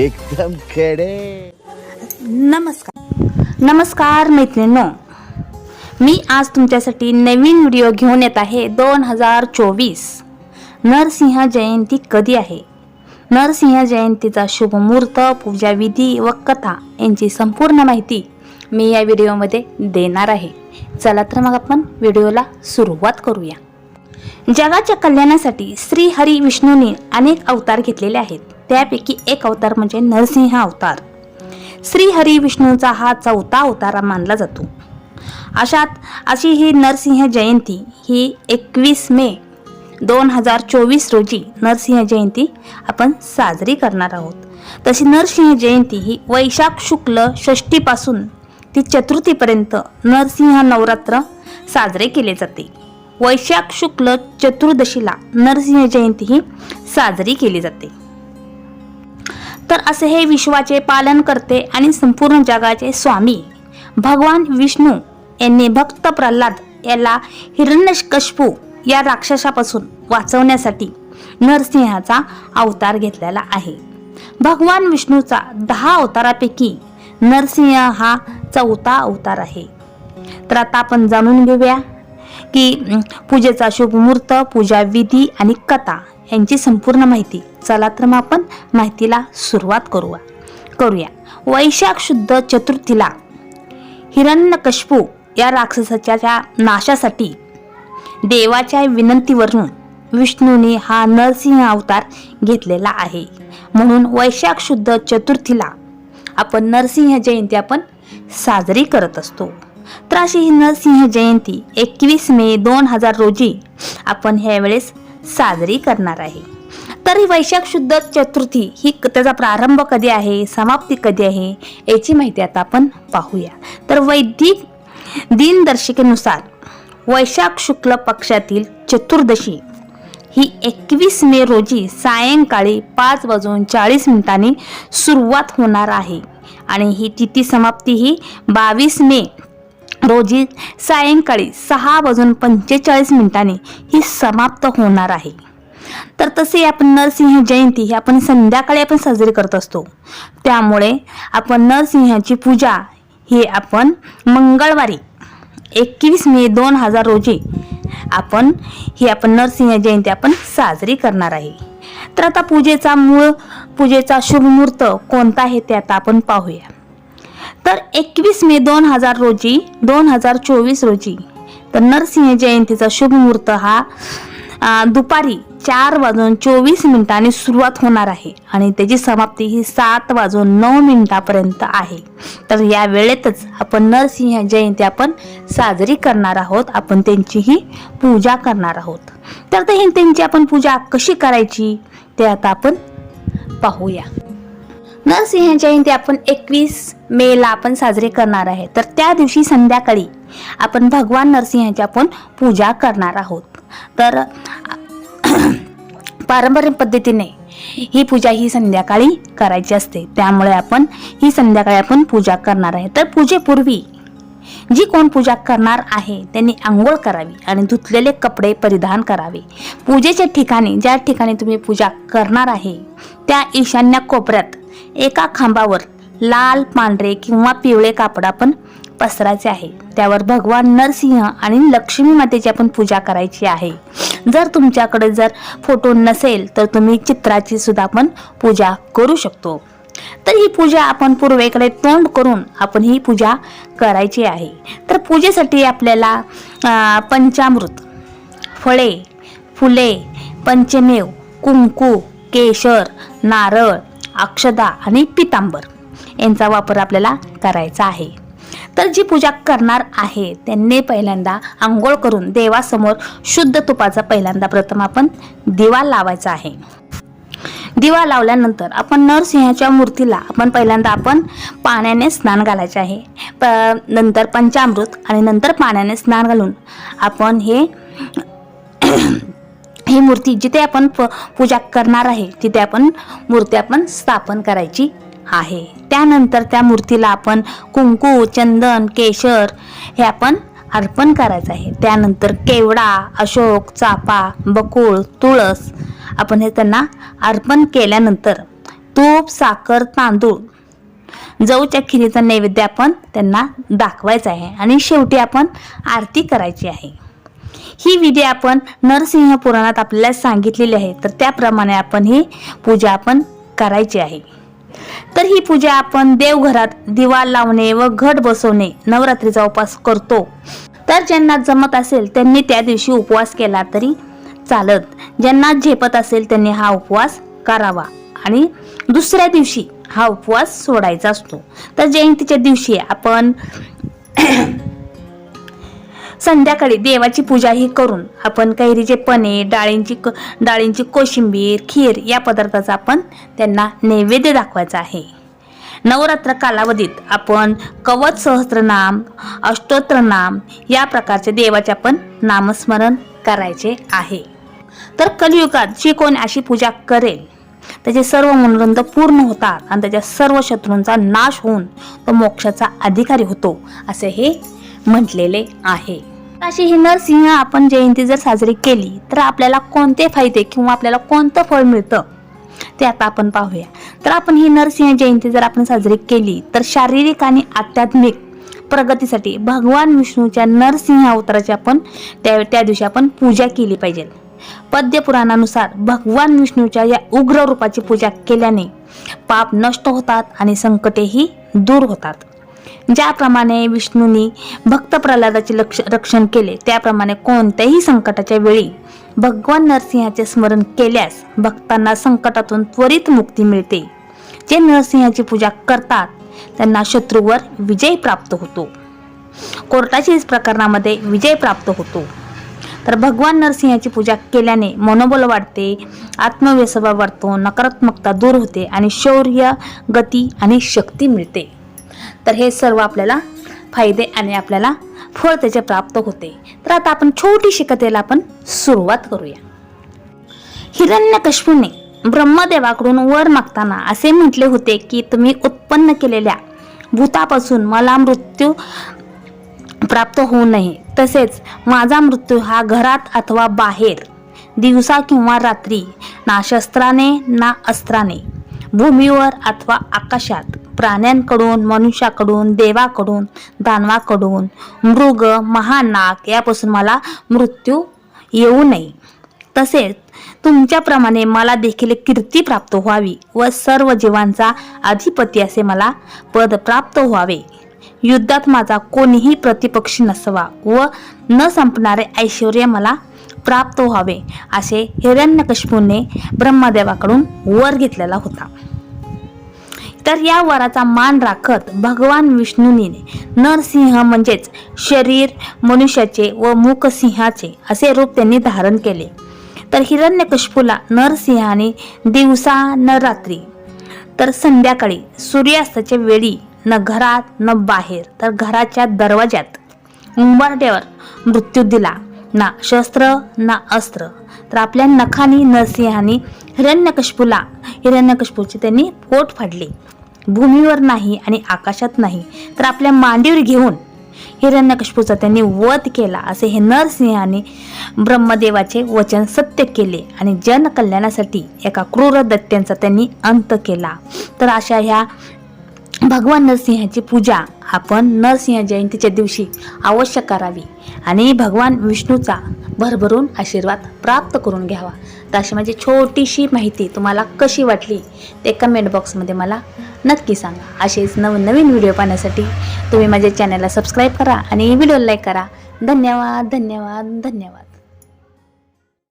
एकदम खेडे. नमस्कार. नमस्कार मैत्रिणींनो. मी आज तुमच्यासाठी नवीन व्हिडिओ घेऊन येत आहे दोन हजार चोवीस. नरसिंह जयंती कधी आहे? नरसिंह जयंतीचा शुभ मुहूर्त पूजाविधी व कथा यांची संपूर्ण माहिती मी या व्हिडिओमध्ये देणार आहे. चला तर मग आपण व्हिडिओला सुरुवात करूया. जगाच्या कल्याणासाठी श्री हरी विष्णूंनी अनेक अवतार घेतलेले आहेत. त्यापैकी एक अवतार म्हणजे नरसिंह अवतार. श्री हरी विष्णूचा हा चौथा अवतार मानला जातो. अशात अशी ही नरसिंह जयंती ही एकवीस मे दोन हजार चोवीस रोजी नरसिंह जयंती आपण साजरी करणार आहोत. तशी नरसिंह जयंती ही वैशाख शुक्ल षष्टीपासून ती चतुर्थीपर्यंत नरसिंह नवरात्र साजरे केले जाते. वैशाख शुक्ल चतुर्दशीला नरसिंह जयंती ही साजरी केली जाते. तर असे हे विश्वाचे पालन करते आणि संपूर्ण जगाचे स्वामी. भगवान विष्णू यांनी भक्त प्रल्हाद याला हिरण्यकशपू या राक्षसापासून वाचवण्यासाठी नरसिंहाचा अवतार घेतलेला आहे. भगवान विष्णूचा दहा अवतारापैकी नरसिंह हा चौथा अवतार आहे. तर आता आपण जाणून घेऊया की पूजेचा शुभ मुहूर्त पूजा विधी आणि कथा यांची संपूर्ण माहिती. चला तर मग आपण माहितीला सुरुवात करूया. करूया. वैशाख शुद्ध चतुर्थीला हिरण्यकश्यपू या राक्षसाच्या नाशासाठी देवाच्या विनंतीवरून विष्णूने हा नरसिंह अवतार घेतलेला आहे. म्हणून वैशाख शुद्ध चतुर्थीला आपण नरसिंह जयंती आपण साजरी करत असतो. तर अशी ही नरसिंह जयंती एकवीस मे दोन हजार रोजी आपण ह्यावेळेस साजरी करणार आहे. तर ही वैशाख शुद्ध चतुर्थी ही क- त्याचा प्रारंभ कधी आहे समाप्ती कधी आहे याची माहिती आता आपण पाहूया. तर वैदिक दिनदर्शिकेनुसार वैशाख शुक्ल पक्षातील चतुर्दशी ही एकवीस मे रोजी सायंकाळी पाच वाजून चाळीस मिनिटांनी सुरुवात होणार आहे. आणि ही तिथी समाप्ती ही बावीस मे रोजी सायंकाळी सहा वाजून पंचेचाळीस मिनिटांनी ही समाप्त होणार आहे. तर तसे आपण नरसिंह जयंती ही आपण संध्याकाळी आपण साजरी करत असतो. त्यामुळे आपण नरसिंहाची पूजा ही आपण मंगळवारी एकवीस मे दोन हजार रोजी आपण ही आपण नरसिंह जयंती आपण साजरी करणार आहे. तर आता पूजेचा मूळ पूजेचा शुभ मुहूर्त कोणता आहे ते आता आपण पाहूया. तर एकवीस मे दोन हजार रोजी दोन हजार चोवीस रोजी तर नरसिंह जयंतीचा शुभ मुहूर्त हा दुपारी चार वाजून चोवीस मिनिटांनी सुरुवात होणार आहे आणि त्याची समाप्ती ही सात वाजून नऊ मिनिटापर्यंत आहे. तर या वेळेतच आपण नरसिंह जयंती आपण साजरी करणार आहोत आपण त्यांचीही पूजा करणार आहोत. तर ते त्यांची आपण पूजा कशी करायची ते आता आपण पाहूया. नरसिंह जयंती आपण एकवीस मेला आपण साजरे करणार आहे. तर त्या दिवशी संध्याकाळी आपण भगवान नरसिंहाची आपण पूजा करणार आहोत. तर पारंपरिक पद्धतीने ही पूजा ही संध्याकाळी करायची असते. त्यामुळे आपण ही संध्याकाळी आपण पूजा करणार आहे. तर पूजेपूर्वी जी कोण पूजा करणार आहे त्यांनी आंघोळ करावी आणि धुतलेले कपडे परिधान करावे. पूजेच्या ठिकाणी ज्या ठिकाणी तुम्ही पूजा करणार आहे त्या ईशान्य कोपऱ्यात एका खांबावर लाल पांढरे किंवा पिवळे कापड आपण पसरायचे आहे. त्यावर भगवान नरसिंह आणि लक्ष्मी मातेची आपण पूजा करायची आहे. जर तुमच्याकडे जर फोटो नसेल तर तुम्ही चित्राची सुद्धा आपण पूजा करू शकतो. तर ही पूजा आपण पूर्वेकडे तोंड करून आपण ही पूजा करायची आहे. तर पूजेसाठी आपल्याला पंचामृत फळे फुले पंचमेव कुंकू केशर नारळ अक्षदा आणि पितांबर यांचा वापर आपल्याला करायचा आहे. तर जी पूजा करणार आहे त्यांनी पहिल्यांदा आंघोळ करून देवासमोर शुद्ध तुपाचा पहिल्यांदा प्रथम आपण दिवा लावायचा आहे. दिवा लावल्यानंतर आपण नरसिंहाच्या मूर्तीला आपण पहिल्यांदा आपण पाण्याने स्नान घालायचे आहे. प नंतर पंचामृत आणि नंतर पाण्याने स्नान घालून आपण हे ही मूर्ती जिथे आपण प- पूजा करणार आहे तिथे आपण मूर्ती आपण स्थापन करायची आहे. त्यानंतर त्या मूर्तीला आपण कुंकू चंदन केशर हे आपण अर्पण करायचं आहे. त्यानंतर केवडा अशोक चापा बकुळ तुळस आपण हे त्यांना अर्पण केल्यानंतर तूप साखर तांदूळ जवच्या खिरीचा नैवेद्य आपण त्यांना दाखवायचा आहे आणि शेवटी आपण आरती करायची आहे. ही विधी आपण नरसिंह पुराणात आपल्याला सांगितलेली आहे. तर त्याप्रमाणे आपण ही पूजा आपण करायची आहे. तर ही पूजा आपण देवघरात दिवा लावणे व घट बसवणे नवरात्रीचा उपवास करतो. तर ज्यांना जमत असेल त्यांनी त्या दिवशी उपवास केला तरी चालत. ज्यांना झेपत असेल त्यांनी हा उपवास करावा. आणि दुसऱ्या दिवशी हा उपवास सोडायचा असतो. तर जयंतीच्या दिवशी आपण संध्याकाळी देवाची पूजा ही करून आपण कैरीचे पने डाळींची क डाळींची कोशिंबीर खीर या पदार्थाचा आपण त्यांना नैवेद्य दाखवायचा आहे. नवरात्र कालावधीत आपण कवच सहस्त्रनाम अष्टोत्रनाम या प्रकारचे देवाचे आपण नामस्मरण करायचे आहे. तर कलियुगात जी कोण अशी पूजा करेल त्याचे सर्व मनोरंज पूर्ण होतात आणि त्याच्या सर्व शत्रूंचा नाश होऊन तो मोक्षाचा अधिकारी होतो असे हे म्हटलेले आहे. अशी ही नरसिंह आपण जयंती जर साजरी केली तर आपल्याला कोणते फायदे किंवा आपल्याला कोणतं फळ मिळतं? ते आता आपण पाहूया. तर आपण ही नरसिंह जयंती जर आपण साजरी केली तर शारीरिक आणि आध्यात्मिक प्रगतीसाठी भगवान विष्णूच्या नरसिंह अवताराची आपण त्या त्या दिवशी आपण पूजा केली पाहिजे. पद्यपुराणानुसार भगवान विष्णूच्या या उग्र रूपाची पूजा केल्याने पाप नष्ट होतात आणि संकटेही दूर होतात. ज्याप्रमाणे विष्णूंनी भक्त प्रल्हादाचे लक्ष रक्षण केले त्याप्रमाणे कोणत्याही संकटाच्या वेळी भगवान नरसिंहाचे स्मरण केल्यास भक्तांना संकटातून त्वरित मुक्ती मिळते. जे नरसिंहाची पूजा करतात त्यांना शत्रूवर विजय प्राप्त होतो. कोर्टाच्या प्रकरणामध्ये विजय प्राप्त होतो. तर भगवान नरसिंहाची पूजा केल्याने मनोबल वाढते आत्मव्यसवा वाढतो नकारात्मकता दूर होते आणि शौर्य गती आणि शक्ती मिळते. तर हे सर्व आपल्याला फायदे आणि आपल्याला फळ त्याचे प्राप्त होते. तर आता आपण छोटीशी कथेला आपण सुरुवात करूया. हिरण्यकश्यपूने ब्रह्मदेवाकडून वर मागताना असे म्हटले होते की तुम्ही उत्पन्न केलेल्या भूतापासून मला मृत्यू प्राप्त होऊ नये. तसेच माझा मृत्यू हा घरात अथवा बाहेर दिवसा किंवा रात्री ना शस्त्राने ना अस्त्राने भूमीवर अथवा आकाशात प्राण्यांकडून मनुष्याकडून देवाकडून दानवाकडून. मृग महानाग यापासून मला मृत्यू येऊ नये. तसेच तुमच्याप्रमाणे मला देखील कीर्ती प्राप्त व्हावी व सर्व जीवांचा अधिपती असे मला पद प्राप्त व्हावे. युद्धात माझा कोणीही प्रतिपक्षी नसावा व न संपणारे ऐश्वर मला प्राप्त व्हावे असे हिरण्यकश्मूने ब्रह्मदेवाकडून वर घेतलेला होता. तर या वराचा मान राखत भगवान विष्णूने नरसिंह म्हणजेच शरीर मनुष्याचे व मुखसिंहाचे असे रूप त्यांनी धारण केले. तर हिरण्यकशपूला नरसिंहाने दिवसा न रात्री तर संध्याकाळी सूर्यास्ताच्या वेळी न घरात न बाहेर तर घराच्या दरवाज्यात उंबरट्यावर मृत्यू दिला. ना शस्त्र ना अस्त्र. तर आपल्या नखानी नरसिंहाने हिरण्यकशपूला हिरण्यकशपूची त्यांनी पोट फाडली. भूमीवर नाही आणि आकाशात नाही तर आपल्या मांडीवर घेऊन हिरण्यकशपूचा त्यांनी वध केला असे हे नरसिंहाने ब्रह्मदेवाचे वचन सत्य केले आणि जनकल्याणासाठी एका क्रूर दत्त्यांचा त्यांनी अंत केला. तर अशा ह्या भगवान नरसिंहाची पूजा आपण नरसिंह जयंतीच्या दिवशी अवश्य करावी आणि भगवान विष्णूचा भरभरून आशीर्वाद प्राप्त करून घ्यावा. तर अशी माझी छोटीशी माहिती तुम्हाला कशी वाटली ते कमेंट बॉक्समध्ये मला नक्की सांगा. असेच नवनवीन व्हिडिओ पाहण्यासाठी तुम्ही माझ्या चॅनलला सबस्क्राईब करा आणि व्हिडिओ लाईक करा. धन्यवाद धन्यवाद धन्यवाद.